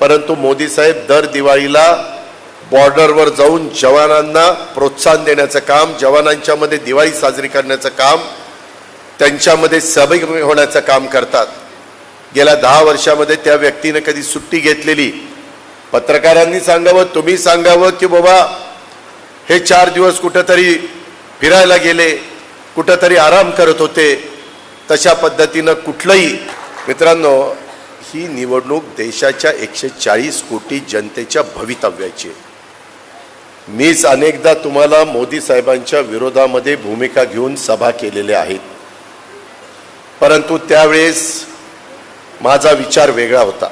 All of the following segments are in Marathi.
परंतु मोदी साहेब दर दिवाळीला बॉर्डरवर जाऊन जवानांना प्रोत्साहन देण्याचं काम जवानांच्यामध्ये दिवाळी साजरी करण्याचं काम त्यांच्यामध्ये सहभागी होण्याचं काम करतात. गेल्या दहा वर्षामध्ये त्या व्यक्तीनं कधी सुट्टी घेतलेली. पत्रकारांनी सांगावं तुम्ही सांगावं की बाबा हे चार दिवस कुठंतरी फिरायला गेले कुठंतरी आराम करत होते तशा पद्धतीनं कुठलंही मित्रांनो ही निवडणूक देशाच्या एकशे चाळीस कोटी जनतेच्या भवितव्याची मीच अनेकदा तुम्हाला मोदी साहेबांच्या विरोधामध्ये भूमिका घेऊन सभा केलेल्या आहेत. परंतु त्यावेळेस माझा विचार वेगळा होता.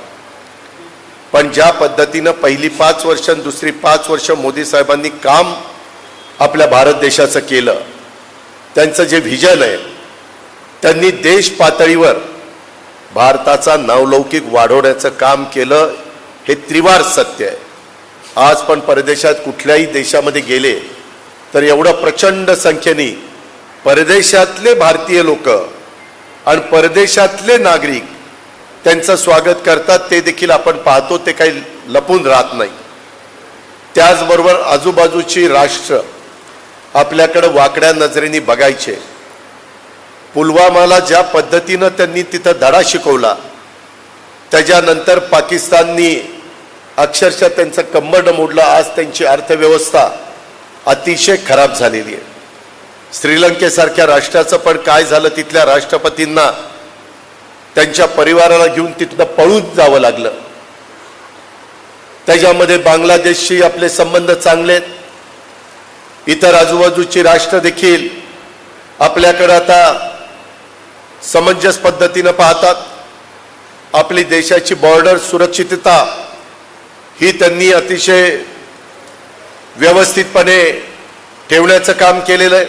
पण ज्या पद्धतीनं पहिली पाच वर्ष आणि दुसरी पाच वर्ष मोदी साहेबांनी काम आपल्या भारत देशाचं केलं त्यांचं जे व्हिजन आहे त्यांनी देश पातळीवर भारताचा नावलौकिक वाढवण्याचं काम केलं हे त्रिवार सत्य आहे. आज पण परदेशात कुठल्याही देशामध्ये गेले तर एवढं प्रचंड संख्येने परदेशातले भारतीय लोक आणि परदेशातले नागरिक त्यांचं स्वागत करतात ते देखील आपण पाहतो ते काही लपून राहत नाही. त्याचबरोबर आजूबाजूची राष्ट्र आपल्याकडं वाकड्या नजरेने बघायचे. पुलवामाला ज्या पद्धतीनं त्यांनी तिथं धडा शिकवला त्याच्यानंतर पाकिस्ताननी अक्षरशः त्यांचं कंबरड मोडलं. आज त्यांची अर्थव्यवस्था अतिशय खराब झालेली आहे. श्रीलंकेसारख्या राष्ट्राचं पण काय झालं तिथल्या राष्ट्रपतींना त्यांच्या परिवाराला घेऊन तिथनं पळून जावं लागलं. त्याच्यामध्ये बांगलादेशशी आपले संबंध चांगले आहेत. इतर आजूबाजूची राष्ट्र देखील आपल्याकडे आता समंजस पद्धतीनं पाहतात. आपली देशाची बॉर्डर सुरक्षितता ही त्यांनी अतिशय व्यवस्थितपणे ठेवण्याचं काम केलेलं आहे.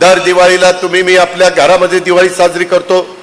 दर दिवाळीला तुम्ही मी आपल्या घरामध्ये दिवाळी साजरी करतो.